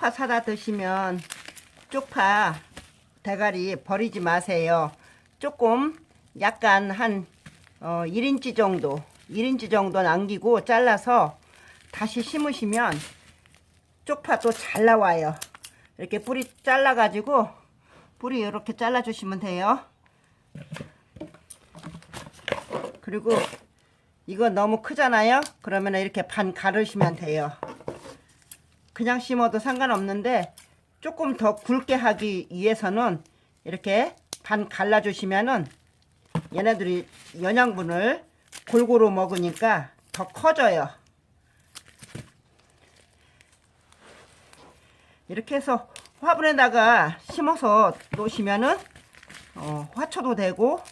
쪽파 사다 드시면 쪽파 대가리 버리지 마세요. 조금 약간 한 어, 1인치 정도 1인치 정도 남기고 잘라서 다시 심으시면 쪽파도 잘 나와요. 이렇게 뿌리 잘라 가지고 뿌리 이렇게 잘라 주시면 돼요. 그리고 이거 너무 크잖아요. 그러면 이렇게 반 가르시면 돼요. 그냥 심어도 상관없는데 조금 더 굵게 하기 위해서는 이렇게 반 갈라주시면은 얘네들이 영양분을 골고루 먹으니까 더 커져요. 이렇게 해서 화분에다가 심어서 놓으시면은 어, 화초도 되고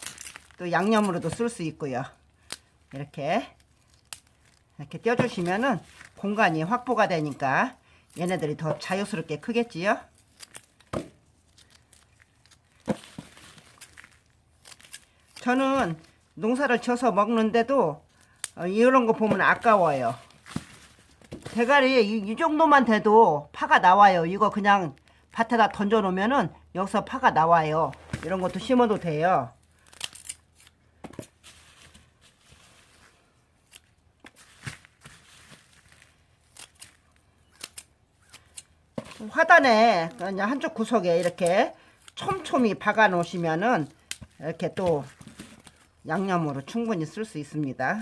또 양념으로도 쓸 수 있고요. 이렇게 이렇게 띄워주시면은 공간이 확보가 되니까 얘네들이 더 자유스럽게 크겠지요. 저는 농사를 지어서 먹는데도 어, 이런 거 보면 아까워요. 대가리 이, 이 정도만 돼도 파가 나와요. 이거 그냥 밭에다 던져 놓으면은 여기서 파가 나와요. 이런 것도 심어도 돼요. 화단에 그냥 한쪽 구석에 이렇게 촘촘히 박아 놓으시면은 이렇게 또 양념으로 충분히 쓸 수 있습니다.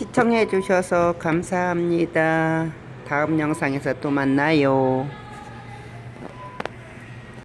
시청해 주셔서 감사합니다. 다음 영상에서 또 만나요.